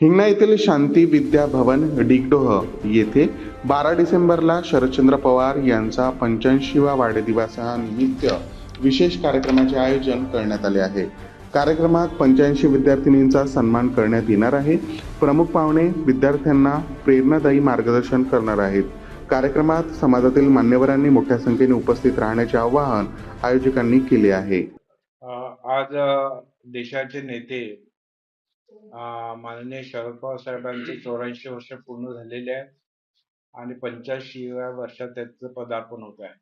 हिंगणा येथील शांती विद्या भवन डिगडोह येथे बारा डिसेंबरला शरदचंद्र पवार यांचा पंच्याऐंशीवा वाढदिवसानिमित्त विशेष कार्यक्रमाचे आयोजन करण्यात आले आहे. कार्यक्रमात पंच्याऐंशी विद्यार्थिनींचा सन्मान करण्यात येणार आहे. प्रमुख पाहुणे विद्यार्थ्यांना प्रेरणादायी मार्गदर्शन करणार आहेत. कार्यक्रमात समाजातील मान्यवरांनी मोठ्या संख्येने उपस्थित राहण्याचे आवाहन आयोजकांनी केले आहे. आज देशाचे नेते माननीय शरद पवार साहेबांचे चौऱ्याऐंशी वर्ष पूर्ण झालेले आहेत. आणि पंच्याऐंशीव्या वर्षात त्यांचं पदार्पण होत आहे.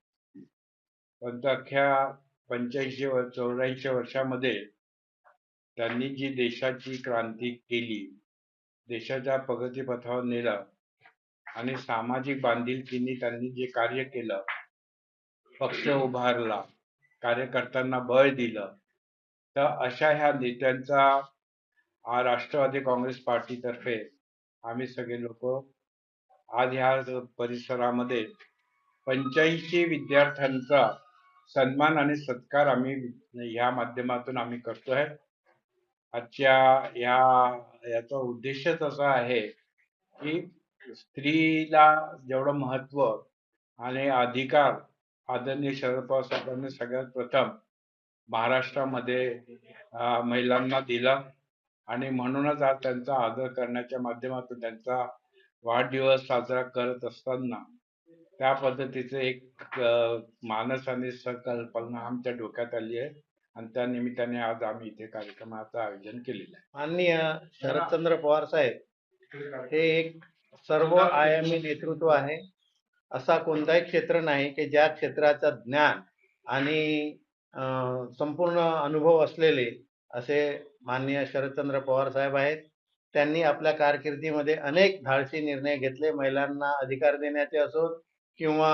पण अख्ख्या पंच्याऐंशी चौऱ्याऐंशी वर्षामध्ये त्यांनी जी देशाची क्रांती केली देशाच्या प्रगतीपथावर नेलं आणि सामाजिक बांधिलकीने त्यांनी जे कार्य केलं पक्ष उभारला कार्यकर्त्यांना बळ दिलं तर अशा ह्या नेत्यांचा राष्ट्रवादी काँग्रेस पार्टीतर्फे आम्ही सगळे लोक आज ह्या परिसरामध्ये पंच्याऐंशी विद्यार्थ्यांचा सन्मान आणि सत्कार आम्ही ह्या माध्यमातून आम्ही करतोय. आजच्या या याचा उद्देशच असा आहे की स्त्रीला जेवढं महत्त्व आणि अधिकार आदरणीय शरद पवार साहेबांनी सगळ्यात प्रथम महाराष्ट्रामध्ये महिलांना दिला. आणि म्हणूनच आज त्यांचा आदर करण्याच्या माध्यमातून त्यांचा वाढदिवस साजरा करत असताना त्या पद्धतीचे एक मानस आणि संकल्पना आमच्या डोक्यात आली आहे. आणि त्या निमित्ताने आज आम्ही इथे कार्यक्रमाचं आयोजन केलेलं आहे. माननीय शरदचंद्र पवार साहेब हे एक सर्व आयामी नेतृत्व आहे. असा कोणताही क्षेत्र नाही की ज्या क्षेत्राचं ज्ञान आणि संपूर्ण अनुभव असलेले असे माननीय शरदचंद्र पवार साहेब आहेत. त्यांनी आपल्या कारकिर्दीमध्ये अनेक धाडसी निर्णय घेतले. महिलांना अधिकार देण्याचे असोत किंवा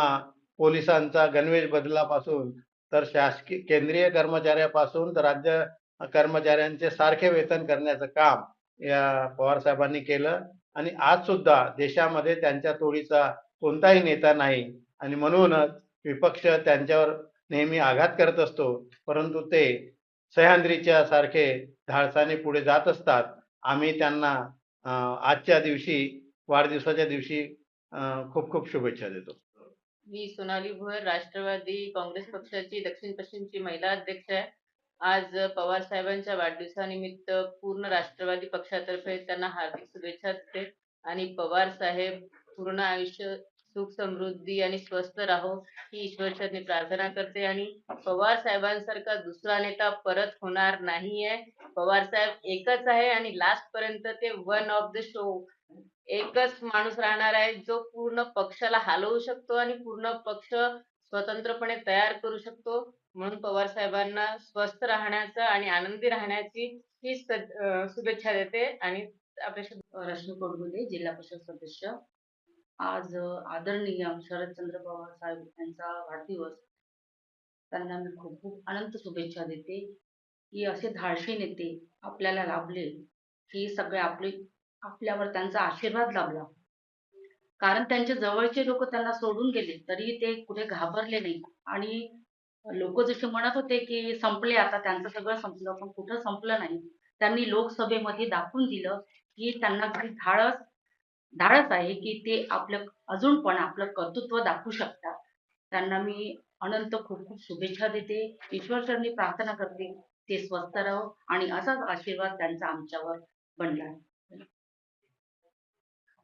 पोलिसांचा गणवेश बदलापासून तर शासकीय केंद्रीय कर्मचाऱ्यापासून तर राज्य कर्मचाऱ्यांचे सारखे वेतन करण्याचं काम या पवार साहेबांनी केलं. आणि आज सुद्धा देशामध्ये त्यांच्या तोडीचा कोणताही नेता नाही. आणि म्हणूनच विपक्ष त्यांच्यावर नेहमी आघात करत असतो. परंतु ते सह्याद्रीच्या सारखे धाडसाने पुढे जात असतात. आम्ही त्यांना आजच्या दिवशी वाढदिवसाच्या दिवशी खूप खूप शुभेच्छा देतो. मी सोनाली भोयर राष्ट्रवादी काँग्रेस पक्षाची दक्षिण पश्चिमची महिला अध्यक्ष आहे. आज पवार साहेबांच्या वाढदिवसानिमित्त पूर्ण राष्ट्रवादी पक्षातर्फे त्यांना हार्दिक शुभेच्छा देते. आणि पवार साहेब पूर्ण आयुष्य सुख समृद्धी आणि स्वस्थ राहो ही ईश्वरचरणी प्रार्थना करते. आणि पवार साहेबांसारखा दुसरा नेता परत होणार नाहीये. पवार साहेब एकच आहे आणि लास्ट पर्यंत ते वन ऑफ द शो एकच माणूस राहणार आहे जो पूर्ण पक्षाला हलवू शकतो आणि पूर्ण पक्ष स्वतंत्रपणे तयार करू शकतो. म्हणून पवार साहेबांना स्वस्थ राहण्याचा आणि आनंदी राहण्याची ही शुभेच्छा देते. आणि अपेक्षा रश्मी कोडगुले जिल्हा परिषद सदस्य. आज आदरणीय शरदचंद्र पवार साहेब यांचा वाढदिवस. त्यांना मी खूप खूप अनंत शुभेच्छा देते की असे धाडशी नेते आपल्याला लाभले की सगळे आपले आपल्यावर त्यांचा आशीर्वाद लाभला. कारण त्यांचे जवळचे लोक त्यांना सोडून गेले तरी ते कुठे घाबरले नाही. आणि लोक जसे म्हणत होते की संपले आता त्यांचं सगळं संपलं पण कुठं संपलं नाही. त्यांनी लोकसभेमध्ये दाखवून दिलं की त्यांना काही धाडस धाडस आहे की ते आपलं अजून पण आपलं कर्तृत्व दाखवू शकतात. त्यांना मी अनंत खूप खूप शुभेच्छा देते. ईश्वरचरणी प्रार्थना करते. ते स्वस्थ राहो आणि असाच आशीर्वाद त्यांचा आमच्यावर बनला.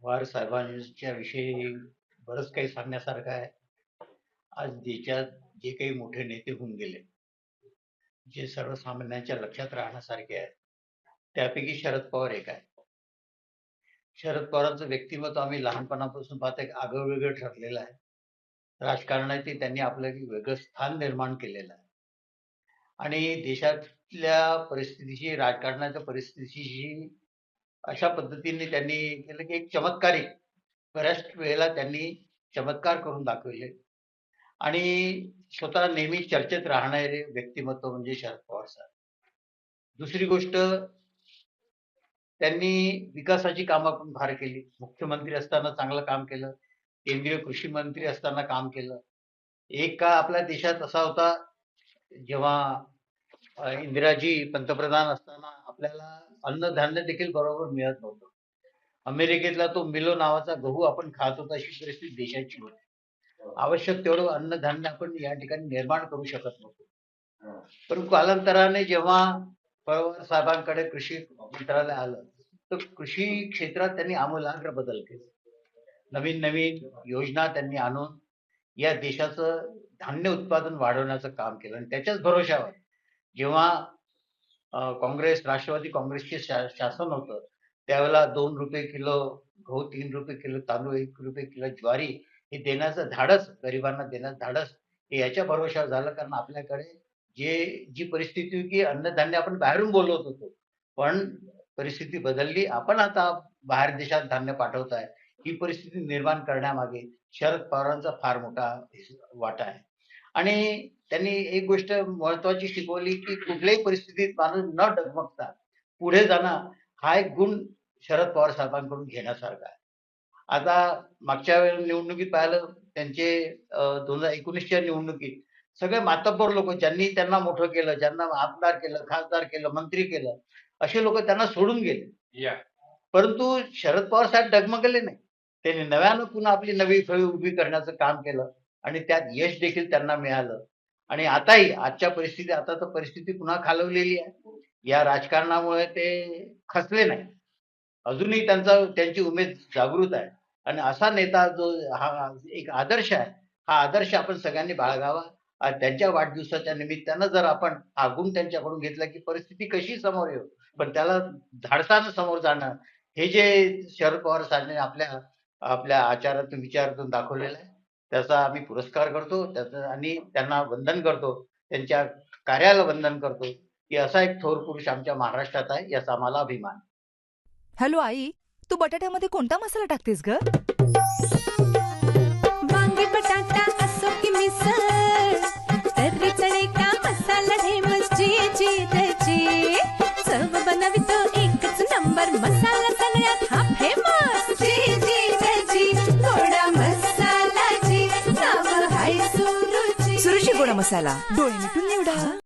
वार साहेबांच्या विषयी बरंच काही सांगण्यासारखं आहे. आज देशात जे काही मोठे नेते होऊन गेले जे सर्वसामान्यांच्या लक्षात राहण्यासारखे आहेत त्यापैकी शरद पवार एक आहे. शरद पवारांचं व्यक्तिमत्व आम्ही लहानपणापासून पाहतो एक आगळं वेगळं ठरलेलं आहे. राजकारणाचे त्यांनी आपलं एक वेगळं स्थान निर्माण केलेलं आहे. आणि देशातल्या परिस्थितीशी राजकारणाच्या परिस्थितीशी अशा पद्धतीने त्यांनी केलं की एक चमत्कारिक बऱ्याच वेळेला त्यांनी चमत्कार करून दाखवले. आणि स्वतः नेहमी चर्चेत राहणारे व्यक्तिमत्व म्हणजे शरद पवार साहेब. दुसरी गोष्ट त्यांनी विकासाची कामं पण फार केली. मुख्यमंत्री असताना चांगलं काम केलं. केंद्रीय कृषी मंत्री असताना काम केलं. एक का आपल्या देशात असा होता जेव्हा इंदिराजी पंतप्रधान असताना आपल्याला अन्नधान्य देखील बरोबर मिळत नव्हतं. अमेरिकेतला तो मिलो नावाचा गहू आपण खात होता अशी परिस्थिती देशाची होती. आवश्यक तेवढं अन्नधान्य आपण या ठिकाणी निर्माण करू शकत नव्हतो. परंतु कालांतराने जेव्हा पवार साहेबांकडे कृषी मंत्रालय आलं तर कृषी क्षेत्रात त्यांनी आमूलाग्र बदल केले. नवीन नवीन योजना त्यांनी आणून या देशाचं धान्य उत्पादन वाढवण्याचं काम केलं आणि त्याच्याच भरोशावर जेव्हा काँग्रेस राष्ट्रवादी काँग्रेसचे शा- शासन होतं त्यावेळेला दोन रुपये किलो गहू तीन रुपये किलो तांदूळ एक रुपये किलो ज्वारी हे देण्याचं धाडस गरिबांना देण्याचं धाडस हे याच्या भरोशावर झालं कारण आपल्याकडे जे जी परिस्थिती होती की अन्नधान्य आपण बाहेरून बोलवत होतो. पण परिस्थिती बदलली. आपण आता बाहेर देशात धान्य पाठवत आहे ही परिस्थिती निर्माण करण्यामागे शरद पवारांचा फार मोठा वाटा आहे. आणि त्यांनी एक गोष्ट महत्वाची शिकवली की कुठल्याही परिस्थितीत माणूस न डगमगता पुढे जाणं हा एक गुण शरद पवार साहेबांकडून घेण्यासारखा आहे. आता मागच्या वेळेला निवडणुकीत पाहिलं त्यांचे दोन हजार एकोणीसच्या निवडणुकीत सगळे मातब्बर लोक ज्यांनी त्यांना मोठं केलं ज्यांना आमदार केलं खासदार केलं मंत्री केलं असे लोक त्यांना सोडून गेले. या. परंतु शरद पवार साहेब डगमगले नाही. त्यांनी नव्यानं पुन्हा आपली नवी फळी उभी करण्याचं काम केलं आणि त्यात यश देखील त्यांना मिळालं. आणि आताही आजच्या परिस्थिती आता तर परिस्थिती पुन्हा खालवलेली आहे. या राजकारणामुळे ते खचले नाही. अजूनही त्यांचा त्यांची उमेद जागृत आहे. आणि असा नेता जो हा एक आदर्श आहे हा आदर्श आपण सगळ्यांनी बाळगावा. त्यांच्या वाढदिवसाच्या निमित्तानं जर आपण गुण त्यांच्याकडून घेतला की परिस्थिती कशी समोर येऊ पण त्याला धाडसानं समोर जाणं हे जे शरद पवार साहेबांनी आपल्या आपल्या आचारातून विचारातून दाखवलेलं आहे त्याचा आम्ही पुरस्कार करतो त्याचा आणि त्यांना वंदन करतो त्यांच्या कार्याला वंदन करतो की असा एक थोर पुरुष आमच्या महाराष्ट्रात आहे याचा आम्हाला अभिमान. हॅलो आई तू बटाट्यामध्ये कोणता मसाला टाकतेस ग वांगी बटाटा असो की मिसळ भाजीची त्याची. चव बनवितो एकच नंबर मसाला सगळ्यात हा फेमस जी त्याची गोडा मसाला जी हाय सुरुची. सुरुची गोडा मसाला. डोळे मिटून निवडा.